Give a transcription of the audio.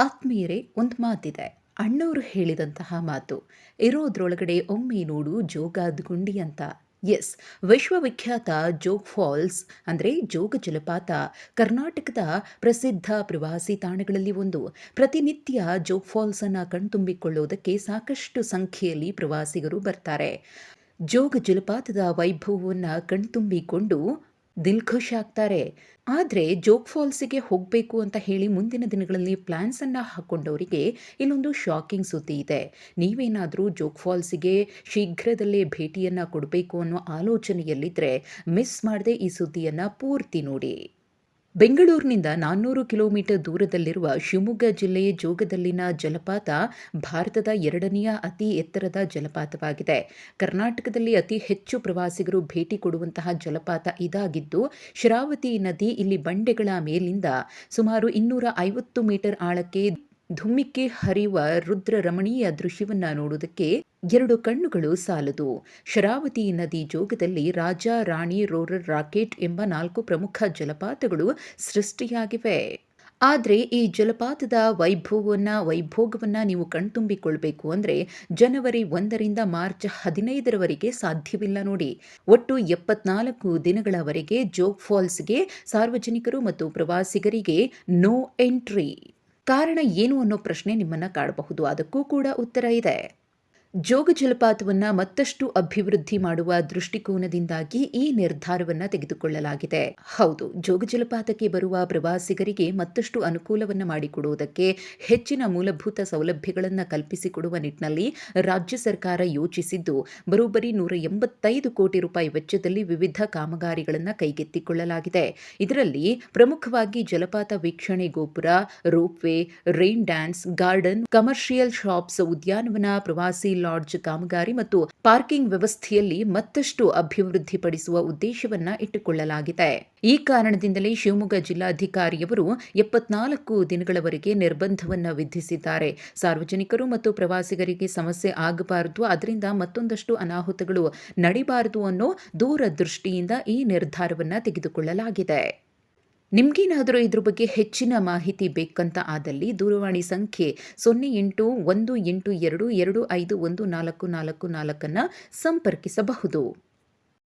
ಆತ್ಮೀಯರೇ, ಒಂದು ಮಾತಿದೆ. ಅಣ್ಣವರು ಹೇಳಿದಂತಹ ಮಾತು, ಇರೋದ್ರೊಳಗಡೆ ಒಮ್ಮೆ ನೋಡು ಜೋಗಾದ ಗುಂಡಿ ಅಂತ. ಎಸ್ ವಿಶ್ವವಿಖ್ಯಾತ ಜೋಗ್ ಫಾಲ್ಸ್ ಅಂದರೆ ಜೋಗ ಜಲಪಾತ, ಕರ್ನಾಟಕದ ಪ್ರಸಿದ್ಧ ಪ್ರವಾಸಿ ತಾಣಗಳಲ್ಲಿ ಒಂದು. ಪ್ರತಿನಿತ್ಯ ಜೋಗ್ ಫಾಲ್ಸ್ ಅನ್ನು ಕಣ್ತುಂಬಿಕೊಳ್ಳುವುದಕ್ಕೆ ಸಾಕಷ್ಟು ಸಂಖ್ಯೆಯಲ್ಲಿ ಪ್ರವಾಸಿಗರು ಬರ್ತಾರೆ. ಜೋಗ ಜಲಪಾತದ ವೈಭವವನ್ನು ಕಣ್ತುಂಬಿಕೊಂಡು ದಿಲ್ಖುಷ್ ಆಗ್ತಾರೆ. ಆದರೆ ಜೋಗ್ ಫಾಲ್ಸಿಗೆ ಹೋಗಬೇಕು ಅಂತ ಹೇಳಿ ಮುಂದಿನ ದಿನಗಳಲ್ಲಿ ಪ್ಲ್ಯಾನ್ಸನ್ನು ಹಾಕ್ಕೊಂಡವರಿಗೆ ಇಲ್ಲೊಂದು ಶಾಕಿಂಗ್ ಸುದ್ದಿ ಇದೆ. ನೀವೇನಾದರೂ ಜೋಗ್ ಫಾಲ್ಸಿಗೆ ಶೀಘ್ರದಲ್ಲೇ ಭೇಟಿಯನ್ನು ಕೊಡಬೇಕು ಅನ್ನೋ ಆಲೋಚನೆಯಲ್ಲಿದ್ದರೆ ಮಿಸ್ ಮಾಡದೆ ಈ ಸುದ್ದಿಯನ್ನು ಪೂರ್ತಿ ನೋಡಿ. ಬೆಂಗಳೂರಿನಿಂದ ನಾನ್ನೂರು ಕಿಲೋಮೀಟರ್ ದೂರದಲ್ಲಿರುವ ಶಿವಮೊಗ್ಗ ಜಿಲ್ಲೆಯ ಜೋಗದಲ್ಲಿನ ಜಲಪಾತ ಭಾರತದ ಎರಡನೆಯ ಅತಿ ಎತ್ತರದ ಜಲಪಾತವಾಗಿದೆ. ಕರ್ನಾಟಕದಲ್ಲಿ ಅತಿ ಹೆಚ್ಚು ಪ್ರವಾಸಿಗರು ಭೇಟಿ ಕೊಡುವಂತಹ ಜಲಪಾತ ಇದಾಗಿದ್ದು, ಶರಾವತಿ ನದಿ ಇಲ್ಲಿ ಬಂಡೆಗಳ ಮೇಲಿಂದ ಸುಮಾರು ಇನ್ನೂರ ಐವತ್ತು ಮೀಟರ್ ಆಳಕ್ಕೆ ಧುಮ್ಮಿಕ್ಕೆ ಹರಿಯುವ ರುದ್ರ ರಮಣೀಯ ದೃಶ್ಯವನ್ನ ನೋಡುವುದಕ್ಕೆ ಎರಡು ಕಣ್ಣುಗಳು ಸಾಲದು. ಶರಾವತಿ ನದಿ ಜೋಗದಲ್ಲಿ ರಾಜ, ರಾಣಿ, ರೋರರ್, ರಾಕೆಟ್ ಎಂಬ ನಾಲ್ಕು ಪ್ರಮುಖ ಜಲಪಾತಗಳು ಸೃಷ್ಟಿಯಾಗಿವೆ. ಆದರೆ ಈ ಜಲಪಾತದ ವೈಭವವನ್ನು, ವೈಭೋಗವನ್ನು ನೀವು ಕಣ್ತುಂಬಿಕೊಳ್ಬೇಕು ಅಂದರೆ ಜನವರಿ ಒಂದರಿಂದ ಮಾರ್ಚ್ ಹದಿನೈದರವರೆಗೆ ಸಾಧ್ಯವಿಲ್ಲ ನೋಡಿ. ಒಟ್ಟು ಎಪ್ಪತ್ನಾಲ್ಕು ದಿನಗಳವರೆಗೆ ಜೋಗ್ ಫಾಲ್ಸ್ಗೆ ಸಾರ್ವಜನಿಕರು ಮತ್ತು ಪ್ರವಾಸಿಗರಿಗೆ ನೋ ಎಂಟ್ರಿ ಕಾರಣ ಏನು ಅನ್ನೋ ಪ್ರಶ್ನೆ ನಿಮ್ಮನ್ನು ಕಾಡಬಹುದು. ಅದಕ್ಕೂ ಕೂಡ ಉತ್ತರ ಇದೆ. ಜೋಗ ಜಲಪಾತವನ್ನು ಮತ್ತಷ್ಟು ಅಭಿವೃದ್ಧಿ ಮಾಡುವ ದೃಷ್ಟಿಕೋನದಿಂದಾಗಿ ಈ ನಿರ್ಧಾರವನ್ನು ತೆಗೆದುಕೊಳ್ಳಲಾಗಿದೆ. ಹೌದು, ಜೋಗ ಜಲಪಾತಕ್ಕೆ ಬರುವ ಪ್ರವಾಸಿಗರಿಗೆ ಮತ್ತಷ್ಟು ಅನುಕೂಲವನ್ನು ಮಾಡಿಕೊಡುವುದಕ್ಕೆ ಹೆಚ್ಚಿನ ಮೂಲಭೂತ ಸೌಲಭ್ಯಗಳನ್ನು ಕಲ್ಪಿಸಿಕೊಡುವ ನಿಟ್ಟಿನಲ್ಲಿ ರಾಜ್ಯ ಸರ್ಕಾರ ಯೋಚಿಸಿದ್ದು, ಬರೋಬ್ಬರಿ ನೂರ ಎಂಬತ್ತೈದು ಕೋಟಿ ರೂಪಾಯಿ ವೆಚ್ಚದಲ್ಲಿ ವಿವಿಧ ಕಾಮಗಾರಿಗಳನ್ನು ಕೈಗೆತ್ತಿಕೊಳ್ಳಲಾಗಿದೆ. ಇದರಲ್ಲಿ ಪ್ರಮುಖವಾಗಿ ಜಲಪಾತ ವೀಕ್ಷಣೆ ಗೋಪುರ, ropeway, rain dance, garden, commercial shops ಉದ್ಯಾನವನ, ಪ್ರವಾಸಿ ಲಾಡ್ಜ್ ಕಾಮಗಾರಿ ಮತ್ತು ಪಾರ್ಕಿಂಗ್ ವ್ಯವಸ್ಥೆಯಲ್ಲಿ ಮತ್ತಷ್ಟು ಅಭಿವೃದ್ಧಿಪಡಿಸುವ ಉದ್ದೇಶವನ್ನ ಇಟ್ಟುಕೊಳ್ಳಲಾಗಿದೆ. ಈ ಕಾರಣದಿಂದಲೇ ಶಿವಮೊಗ್ಗ ಜಿಲ್ಲಾಧಿಕಾರಿಯವರು ಎಪ್ಪತ್ನಾಲ್ಕು ದಿನಗಳವರೆಗೆ ನಿರ್ಬಂಧವನ್ನ ವಿಧಿಸಿದ್ದಾರೆ. ಸಾರ್ವಜನಿಕರು ಮತ್ತು ಪ್ರವಾಸಿಗರಿಗೆ ಸಮಸ್ಯೆ ಆಗಬಾರದು, ಅದರಿಂದ ಮತ್ತೊಂದಷ್ಟು ಅನಾಹುತಗಳು ನಡೆಯಬಾರದು ಅನ್ನೋ ದೂರದೃಷ್ಟಿಯಿಂದ ಈ ನಿರ್ಧಾರವನ್ನು ತೆಗೆದುಕೊಳ್ಳಲಾಗಿದೆ. ನಿಮಗೇನಾದರೂ ಇದ್ರ ಬಗ್ಗೆ ಹೆಚ್ಚಿನ ಮಾಹಿತಿ ಬೇಕಂತ ಆದಲ್ಲಿ ದೂರವಾಣಿ ಸಂಖ್ಯೆ ಸೊನ್ನೆ ಎಂಟು ಒಂದು ಎಂಟು ಎರಡು ಎರಡು ಐದು ಒಂದು ನಾಲ್ಕು ನಾಲ್ಕು ನಾಲ್ಕನ್ನು ಸಂಪರ್ಕಿಸಬಹುದು.